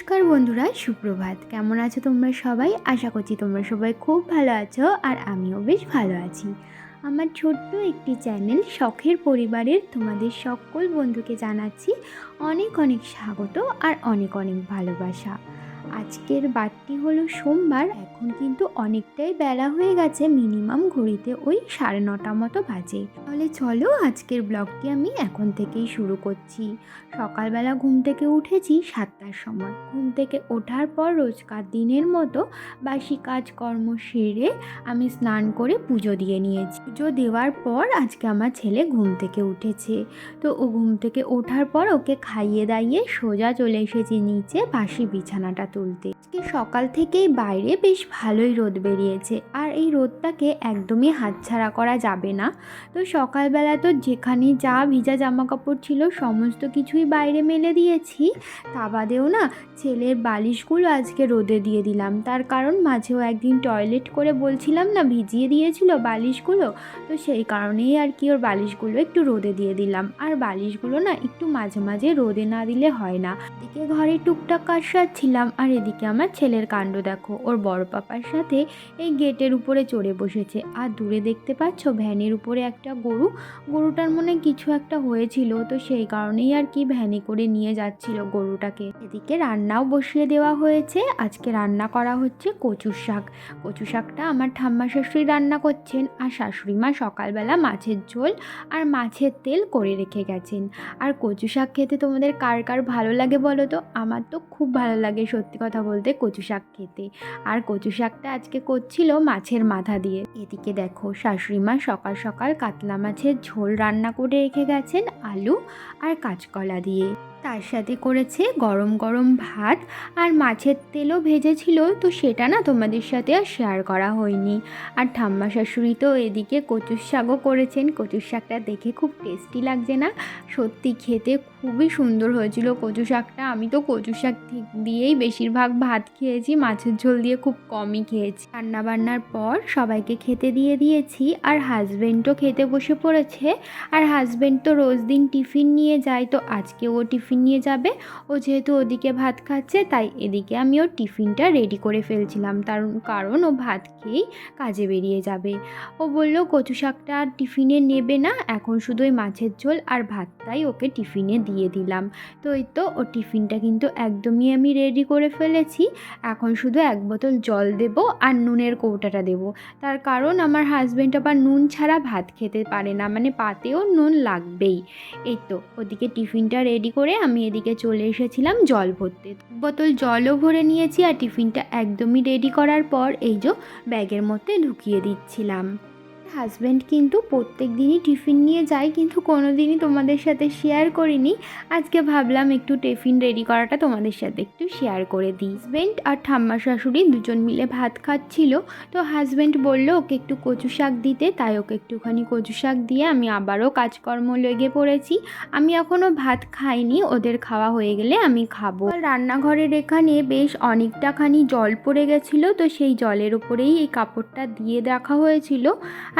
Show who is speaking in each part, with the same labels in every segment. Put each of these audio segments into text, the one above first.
Speaker 1: নমস্কার বন্ধুরা, সুপ্রভাত। কেমন আছো তোমরা সবাই? আশা করছি তোমরা সবাই খুব ভালো আছো আর আমিও বেশ ভালো আছি। আমার ছোট্ট একটি চ্যানেল শখের পরিবারের তোমাদের সকল বন্ধুকে জানাচ্ছি অনেক অনেক স্বাগত আর অনেক অনেক ভালোবাসা। আজকের বারটি হলো সোমবার, এখন কিন্তু অনেকটাই বেলা হয়ে গেছে, মিনিমাম ঘড়িতে ওই সাড়ে নটা মতো বাজে। তাহলে চলো আজকের ব্লগটি আমি এখন থেকেই শুরু করছি। সকালবেলা ঘুম থেকে উঠেছি সাতটার সময়। ঘুম থেকে ওঠার পর রোজকার দিনের মতো বাসি কাজকর্ম সেরে আমি স্নান করে পুজো দিয়ে নিয়েছি। পুজো দেওয়ার পর আজকে আমার ছেলে ঘুম থেকে উঠেছে। তো ও ঘুম থেকে ওঠার পর ওকে খাইয়ে দাইয়ে সোজা চলে এসেছি নিচে বাসি বিছানাটা তুলতে আজকে সকাল থেকেই বাইরে বেশ ভালোই রোদ বেরিয়েছে। আর এই রোদটাকে একদমই হাতছাড়া করা যাবে না। তো সকালবেলা তো যেখানে যা ভিজা জামা কাপড় ছিল সমস্ত কিছুই বাইরে মেলে দিয়েছি। তা বাদেও না ছেলের বালিশগুলো আজকে রোদে দিয়ে দিলাম। তার কারণ মাঝেও একদিন টয়লেট করে বলছিলাম না ভিজিয়ে দিয়েছিল বালিশগুলো। তো সেই কারণেই আর কি ওর বালিশগুলো একটু রোদে দিয়ে দিলাম। আর বালিশগুলো না একটু মাঝে মাঝে রোদে না দিলে হয় না। এদিকে ঘরে টুকটাক কাজ সারছিলাম আর এদিকে আমার ছেলের কাণ্ড দেখো। ওর বড় পাপার সাথে এই গেটের উপরে চড়ে বসেছে। আর দূরে দেখতে পাচ্ছ ভ্যানের উপরে একটা গরু। গরুটার মনে কিছু একটা হয়েছিল, তো সেই কারণেই আর কি ভ্যানে করে নিয়ে যাচ্ছিল গরুটাকে। এদিকে রান্নাও বসিয়ে দেওয়া হয়েছে। আজকে রান্না করা হচ্ছে কচুর শাক। কচু শাকটা আমার ঠাম্মা শাশুড়ি রান্না করছেন। আর শাশুড়ি মা সকালবেলা মাছের ঝোল আর মাছের তেল করে রেখে গেছেন। আর কচু শাক খেতে তোমাদের কার কার ভালো লাগে বলো তো? আমার তো খুব ভালো লাগে সত্যি কথা বলতে কচু শাক খেতে। আর কচু শাকটা আজকে করছিল মাছের মাথা দিয়ে। এদিকে দেখো শাশুড়ি মা সকাল সকাল কাতলা মাছের ঝোল রান্না করে রেখে গেছেন আলু আর কাঁচকলা দিয়ে। তার সাথে করেছে গরম গরম ভাত আর মাছের তেলও ভেজেছিল, তো সেটা না তোমাদের সাথে আর শেয়ার করা হয়নি। আর ঠাম্মা শাশুড়ি তো এদিকে কচুর শাকও করেছেন, কচুর শাকটা দেখে খুব টেস্টি লাগছে না। সত্যি খেতে খুবই সুন্দর হয়েছিল কচু শাকটা। আমি তো কচু শাক দিয়েই বেশিরভাগ ভাত খেয়েছি, মাছের ঝোল দিয়ে খুব কমই খেয়েছি। রান্না বান্নার পর সবাইকে খেতে দিয়ে দিয়েছি, আর হাজবেন্ডও খেতে বসে পড়েছে। আর হাজবেন্ড তো রোজ দিন টিফিন নিয়ে যায়, তো আজকে ও টিফিন নিয়ে যাবে। ও যেহেতু ওদিকে ভাত খাচ্ছে, তাই এদিকে আমি ওর টিফিনটা রেডি করে ফেলছিলাম। তার কারণ ও ভাত খেয়েই কাজে বেরিয়ে যাবে। ও বলল, কচু শাকটা আর টিফিনে নেবে না, এখন শুধু ওই মাছের ঝোল আর ভাতটাই ওকে টিফিনে দিয়ে দিলাম। তো এই তো ও টিফিনটা কিন্তু একদমই আমি রেডি করে ফেলেছি। এখন শুধু এক বোতল জল দেব আর নুনের কৌটাটা দেব। তার কারণ আমার হাজব্যান্ড আবার নুন ছাড়া ভাত খেতে পারে না মানে পাতেও নুন লাগবেই। এই তো ওদিকে টিফিনটা রেডি করে আমি এদিকে চলে এসেছিলাম জল ভরতে। বোতল জলও ভরে নিয়েছি আর টিফিনটা একদমই রেডি করার পর এই যে ব্যাগের মধ্যে ঢুকিয়ে দিচ্ছিলাম। হাজব্যান্ড কিন্তু প্রত্যেক দিনই টিফিন নিয়ে যায়, কিন্তু কোনো দিনই তোমাদের সাথে শেয়ার করিনি। আজকে ভাবলাম একটু টিফিন রেডি করাটা তোমাদের সাথে একটু শেয়ার করে দিই। হাজব্যান্ড আর ঠাম্মা শাশুড়ি দুজন মিলে ভাত খাচ্ছিল, তো হাজব্যান্ড বলল, ওকে একটু কচু শাক দিতে। তাই ওকে একটুখানি কচু শাক দিয়ে আমি আবারও কাজকর্ম লেগে পড়েছি। আমি এখনও ভাত খাইনি, ওদের খাওয়া হয়ে গেলে আমি খাব। রান্নাঘরের এখানে বেশ অনেকটাখানি জল পড়ে গেছিল, তো সেই জলের উপরেই এই কাপড়টা দিয়ে রাখা হয়েছিল।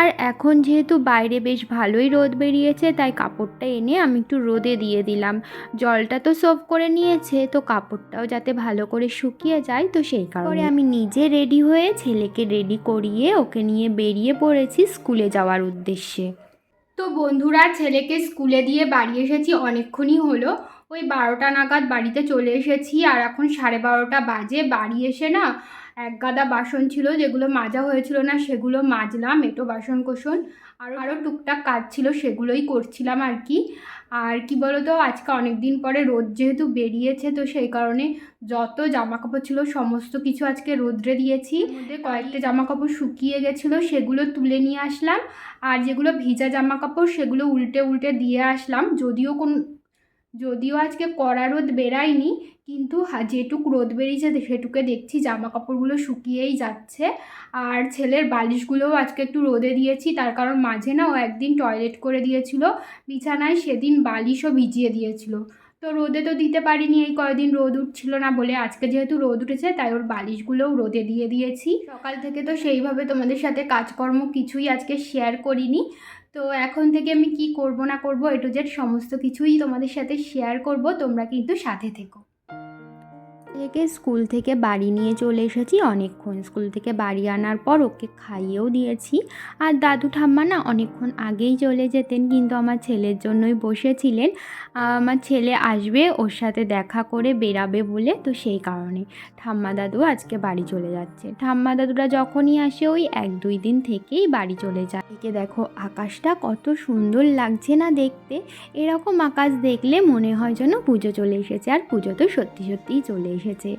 Speaker 1: আর এখন যেহেতু বাইরে বেশ ভালোই রোদ বেরিয়েছে তাই কাপড়টা এনে আমি একটু রোদে দিয়ে দিলাম। জলটা তো সোভ করে নিয়েছে তো কাপড়টাও যাতে ভালো করে শুকিয়ে যায় তো সেই কারণে আমি নিজে রেডি হয়ে ছেলেকে রেডি করিয়ে ওকে নিয়ে বেরিয়ে পড়েছি স্কুলে যাওয়ার উদ্দেশ্যে।
Speaker 2: তো বন্ধুরা ছেলেকে স্কুলে দিয়ে বাড়ি এসেছি অনেকক্ষণই হলো। ওই বারোটা নাগাদ বাড়িতে চলে এসেছি আর এখন সাড়ে বারোটা বাজে বাড়ি এসে না এক গাদা বাসন ছিল যেগুলো মাজা হয়েছিল না সেগুলো মাজলাম এটো বাসন কোসন আরও আরও টুকটাক কাজ ছিল সেগুলোই করছিলাম আর কি। আর কি বলো তো আজকে অনেক দিন পরে রোদ যেহেতু বেরিয়েছে তো সেই কারণে যত জামা কাপড় ছিল সমস্ত কিছু আজকে রোদ্রে দিয়েছি। কয়েকটা জামা কাপড় শুকিয়ে গেছিল সেগুলো তুলে নিয়ে আসলাম। আর যেগুলো ভিজা জামা কাপড় সেগুলো উল্টে উল্টে দিয়ে আসলাম যদিও কোন যদিও আজকে কড়া রোদ বেরায়নি, কিন্তু যেটুক রোদ বেরিয়েছে সেটুকে দেখছি জামা কাপড়গুলো শুকিয়েই যাচ্ছে। আর ছেলের বালিশগুলোও আজকে একটু রোদে দিয়েছি, তার কারণ মাঝে না ও একদিন টয়লেট করে দিয়েছিল, বিছানায় সেদিন বালিশও ভিজিয়ে দিয়েছিল। তো রোদে তো দিতে পারিনি, এই কয়দিন রোদ উঠছিল না বলে আজকে যেহেতু রোদ উঠেছে, তাই ওর বালিশগুলোও রোদে দিয়ে দিয়েছি। সকাল থেকে তো সেইভাবে তোমাদের সাথে কাজকর্ম কিছুই আজকে শেয়ার করিনি। তো এখন থেকে আমি কি করব না করব এ টু জেড সমস্ত কিছুই তোমাদের সাথে শেয়ার করব, তোমরা কিন্তু সাথে থেকো।
Speaker 1: থেকে স্কুল থেকে বাড়ি নিয়ে চলে এসেছি। অনেকক্ষণ স্কুল থেকে বাড়ি আনার পর ওকে খাইয়েও দিয়েছি। আর দাদু ঠাম্মা না অনেকক্ষণ আগেই চলে যেতেন, কিন্তু আমার ছেলের জন্যই বসেছিলেন। আমার ছেলে আসবে, ওর সাথে দেখা করে বেরাবে বলে, তো সেই কারণে ঠাম্মা দাদু আজকে বাড়ি চলে যাচ্ছে। ঠাম্মা দাদুরা যখনই আসে, ওই এক দুই দিন থেকেই বাড়ি চলে যায়। এদিকে দেখো, আকাশটা কত সুন্দর লাগছে না দেখতে। এরকম আকাশ দেখলে মনে হয় যেন পুজো চলে এসেছে, আর পুজো তো সত্যি সত্যিই চলে এসেছে। এসেছে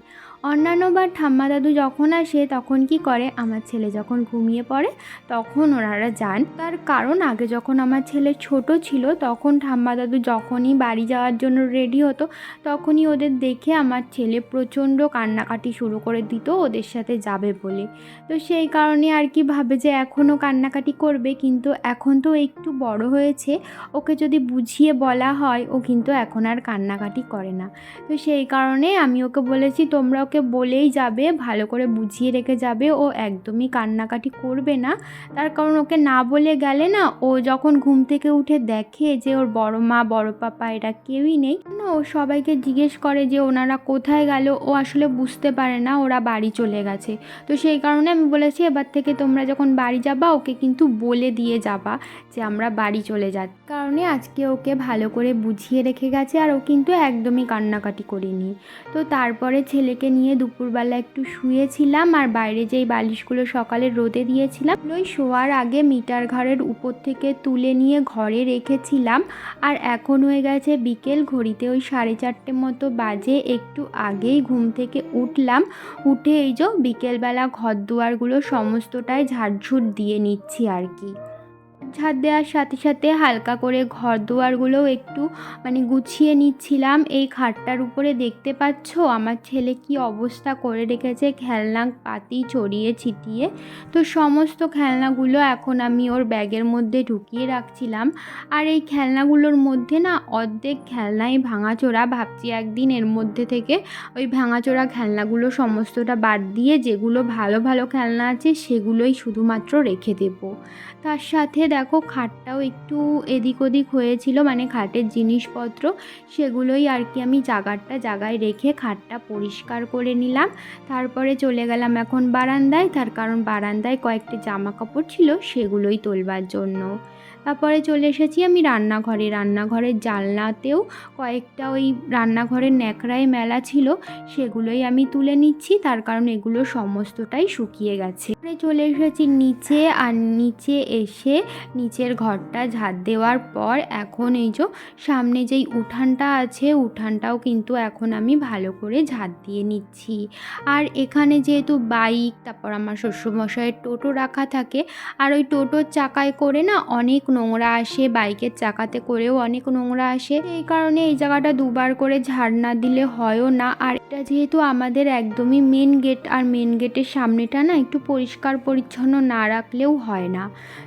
Speaker 1: অন্যান্যবার ঠাম্মা দাদু যখন আসে, তখন কি করে? আমার ছেলে যখন ঘুমিয়ে পড়ে, তখন ওনারা যান। তার কারণ, আগে যখন আমার ছেলে ছোট ছিল, তখন ঠাম্মা দাদু যখনই বাড়ি যাওয়ার জন্য রেডি হতো, তখনই ওদের দেখে আমার ছেলে প্রচণ্ড কান্নাকাটি শুরু করে দিত, ওদের সাথে যাবে বলে। তো সেই কারণে আর কি ভাবে যে এখনও কান্নাকাটি করবে, কিন্তু এখন তো একটু বড় হয়েছে, ওকে যদি বুঝিয়ে বলা হয়, ও কিন্তু এখন আর কান্নাকাটি করে না। তো সেই কারণে আমি ওকে বলেছি তোমরা ওকে বলেই যাবে, ভালো করে বুঝিয়ে রেখে যাবে, ও একদমই কান্নাকাটি করবে না। তার কারণ ওকে না বলে গেলে না, ও যখন ঘুম থেকে উঠে দেখে যে ওর বড় মা, বড় পাপা এরা কেউই নেই, না ও সবাইকে জিজ্ঞেস করে যে ওনারা কোথায় গেল, ও আসলে বুঝতে পারে না, ওরা বাড়ি চলে গেছে। তো সেই কারণে আমি বলেছি, এবার থেকে তোমরা যখন বাড়ি যাবা, ওকে কিন্তু বলে দিয়ে যাবা যে আমরা বাড়ি চলে যাচ্ছি। কারণে আজকে ওকে ভালো করে বুঝিয়ে রেখে গেছে, আর ও কিন্তু একদমই কান্নাকাটি করিনি। তো তারপরে ছেলেকে নিয়ে দুপুরবেলা একটু শুয়েছিলাম আর বাইরে যেই বালিশগুলো সকালে রোদে দিয়েছিলাম ওই শোয়ার আগে মিটার ঘরের উপর থেকে তুলে নিয়ে ঘরে রেখেছিলাম। আর এখন হয়ে গেছে বিকেল, ঘড়িতে ওই সাড়ে চারটে মতো বাজে। একটু আগেই ঘুম থেকে উঠলাম। উঠে এই যে বিকেলবেলা ঘর দুয়ারগুলো সমস্তটাই ঝাড়ঝুট দিয়ে নিচ্ছি আর কি। ঝাড় দেওয়ার সাথে সাথে হালকা করে ঘর দুয়ারগুলোও একটু মানে গুছিয়ে নিচ্ছিলাম। এই খাটটার উপরে দেখতে পাচ্ছ আমার ছেলে কি অবস্থা করে রেখেছে, খেলনা, পাতি ছড়িয়ে ছিটিয়ে। তো সমস্ত খেলনাগুলো এখন আমি ওর ব্যাগের মধ্যে ঢুকিয়ে রাখছিলাম। আর এই খেলনাগুলোর মধ্যে না অর্ধেক খেলনাই ভাঙাচোরা, ভাবছি একদিন এর মধ্যে থেকে ওই ভাঙাচোরা খেলনাগুলো সমস্তটা বাদ দিয়ে যেগুলো ভালো ভালো খেলনা আছে সেগুলোই শুধুমাত্র রেখে দেবো। তার সাথে দেখো খাটটাও একটু এদিক ওদিক হয়েছিল মানে খাটের জিনিসপত্র সেগুলোই আর কি আমি জাগারটা জাগায় রেখে খাটটা পরিষ্কার করে নিলাম। তারপরে চলে গেলাম এখন বারান্দায়, তার কারণ বারান্দায় কয়েকটি জামা কাপড় ছিল সেগুলোই তোলবার জন্য। তারপরে চলে এসেছি আমি রান্নাঘরে। রান্নাঘরের জানলাতেও কয়েকটা ওই রান্নাঘরের ন্যাকড়ায় মেলা ছিল, সেগুলোই আমি তুলে নিচ্ছি। তার কারণ এগুলো সমস্তটাই শুকিয়ে গেছে। চলে এসেছি নিচে আর নিচে এসে নিচের ঘরটা ঝাড় দেওয়ার পর এখন এই যে সামনে যেই উঠানটা আছে, উঠানটাও কিন্তু এখন আমি ভালো করে ঝাড় দিয়ে নিচ্ছি। আর এখানে যেহেতু বাইক, তারপর আমার শ্বশুরমশাইয়ের টোটো রাখা থাকে, আর ওই টোটোর চাকায় করে না অনেক নোংরা আসে বাইকের চাকাতে করেও অনেক নোংরা আসে। এই কারণে এই জায়গাটা দুবার করে ঝাড় না দিলে হয়ও না। আর এটা যেহেতু আমাদের একদমই মেন গেট আর মেন গেটের সামনেটা না একটু পরিষ্কার পরিচ্ছন্ন না রাখলেও হয় না।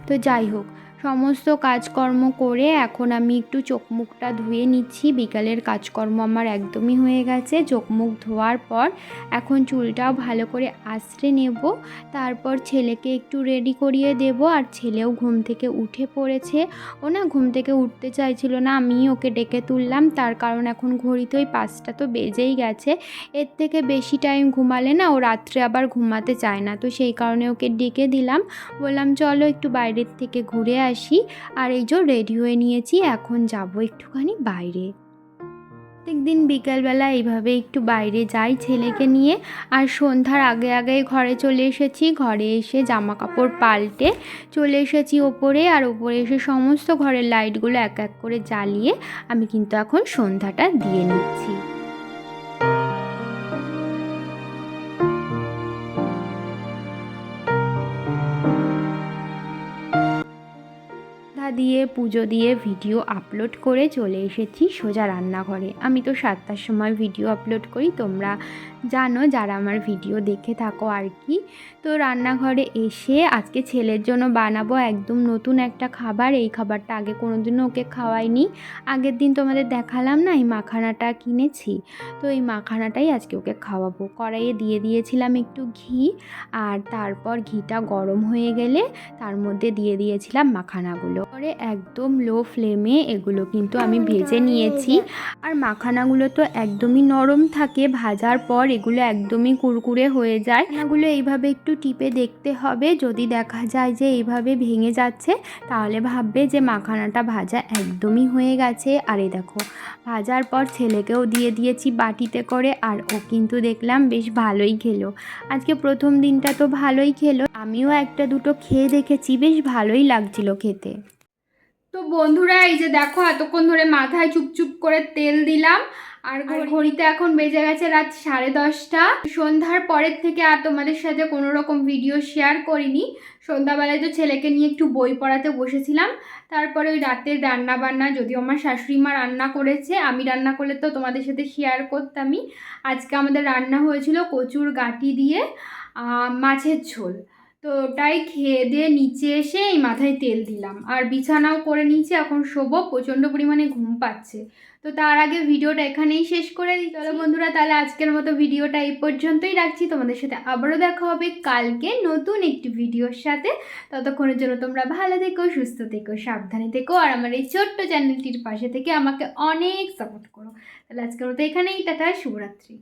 Speaker 1: তো যাই হোক সমস্ত কাজকর্ম করে এখন আমি একটু চোখ মুখটা ধুয়ে নিচ্ছি। বিকালের কাজকর্ম আমার একদমই হয়ে গেছে। চোখ মুখ ধোয়ার পর এখন চুলটাও ভালো করে আঁচড়ে নেব। তারপর ছেলেকে একটু রেডি করিয়ে দেব। আর ছেলেও ঘুম থেকে উঠে পড়েছে। ও না ঘুম থেকে উঠতে চাইছিল না, আমি ওকে ডেকে তুললাম। তার কারণ এখন ঘড়িতে ওই পাঁচটা তো বেজেই গেছে। এর থেকে বেশি টাইম ঘুমালে না ও রাত্রে আবার ঘুমাতে চায় না। তো সেই কারণে ওকে ডেকে দিলাম। বললাম, চলো একটু বাইরের থেকে ঘুরে আসি আর এই যে রেডি হয়ে নিয়েছি, এখন যাব একটুখানি বাইরে। প্রত্যেকদিন বিকালবেলা এইভাবে একটু বাইরে যাই ছেলেকে নিয়ে। আর সন্ধ্যার আগে আগে ঘরে চলে এসেছি। ঘরে এসে জামা কাপড় পাল্টে চলে এসেছি ওপরে। আর ওপরে এসে সমস্ত ঘরের লাইটগুলো এক এক করে জ্বালিয়ে আমি কিন্তু এখন সন্ধ্যাটা দিয়ে নিচ্ছি। পুজো দিয়ে ভিডিও আপলোড করে চলে এসেছি সোজা রান্নাঘরে। আমি তো সাতটার সময় ভিডিও আপলোড করি, তোমরা জানো যারা আমার ভিডিও দেখে থাকো আর কি তো রান্নাঘরে এসে আজকে ছেলের জন্য বানাবো একদম নতুন একটা খাবার। এই খাবারটা আগে কোনোদিনও ওকে খাওয়াইনি। আগের দিন তোমাদের দেখালাম না এই মাখানাটা কিনেছি। তো এই মাখানাটাই আজকে ওকে খাওয়াবো। কড়াইয়ে দিয়ে দিয়েছিলাম একটু ঘি আর তারপর ঘিটা গরম হয়ে গেলে তার মধ্যে দিয়ে দিয়েছিলাম মাখানাগুলো। পরে একদম লো ফ্লেমে এগুলো কিন্তু আমি ভেজে নিয়েছি। আর মাখানাগুলো তো একদমই নরম থাকে ভাজার পর এগুলো একদমই কুরকুরে হয়ে যায়। ছানাগুলো এইভাবে একটু টিপে দেখতে হবে। যদি দেখা যায় যে এইভাবে ভেঙে যাচ্ছে, তাহলে ভাববে যে মাখানাটা ভাজা একদমই হয়ে গেছে। আর এই দেখো, ভাজার পর ছেলেকেও দিয়ে দিয়েছি বাটিতে করে, আর ও কিন্তু দেখলাম বেশ ভালোই খেলো। আজকে প্রথম দিনটা তো ভালোই খেলো। আমিও একটা দুটো খেয়ে দেখেছি, বেশ ভালোই লাগছিল খেতে।
Speaker 2: তো বন্ধুরা, এই যে দেখো, এতক্ষণ ধরে মাথায় চুপচুপ করে তেল দিলাম। আর ঘড়ি- ঘড়িতে এখন বেজে গেছে রাত সাড়ে দশটা। সন্ধ্যার পরের থেকে আর তোমাদের সাথে কোনো রকম ভিডিও শেয়ার করিনি। সন্ধ্যাবেলায় তো ছেলেকে নিয়ে একটু বই পড়াতে বসেছিলাম। তারপরে ওই রাতের রান্না বান্না যদিও আমার শাশুড়ি মা রান্না করেছে আমি রান্না করলে তো তোমাদের সাথে শেয়ার করতামই। আজকে আমাদের রান্না হয়েছিল কচুর গাঁটি দিয়ে মাছের ঝোল। তো ওটাই খেয়ে দিয়ে নিচে এসে এই মাথায় তেল দিলাম। আর বিছানাও করে নিয়েছি এখন শোবো প্রচণ্ড পরিমাণে ঘুম পাচ্ছে। তো তার আগে ভিডিওটা এখানেই শেষ করে দিই। চলো বন্ধুরা তাহলে আজকের মতো ভিডিওটা এই পর্যন্তই রাখছি। তোমাদের সাথে আবারও দেখা হবে কালকে নতুন একটি ভিডিওর সাথে। ততক্ষণের জন্য তোমরা ভালো থেকো সুস্থ থেকো সাবধানে থেকো আর আমার এই ছোট্ট চ্যানেলটির পাশে থেকে আমাকে অনেক সাপোর্ট করো। তাহলে আজকের মতো এখানেই টাটা শুভরাত্রি।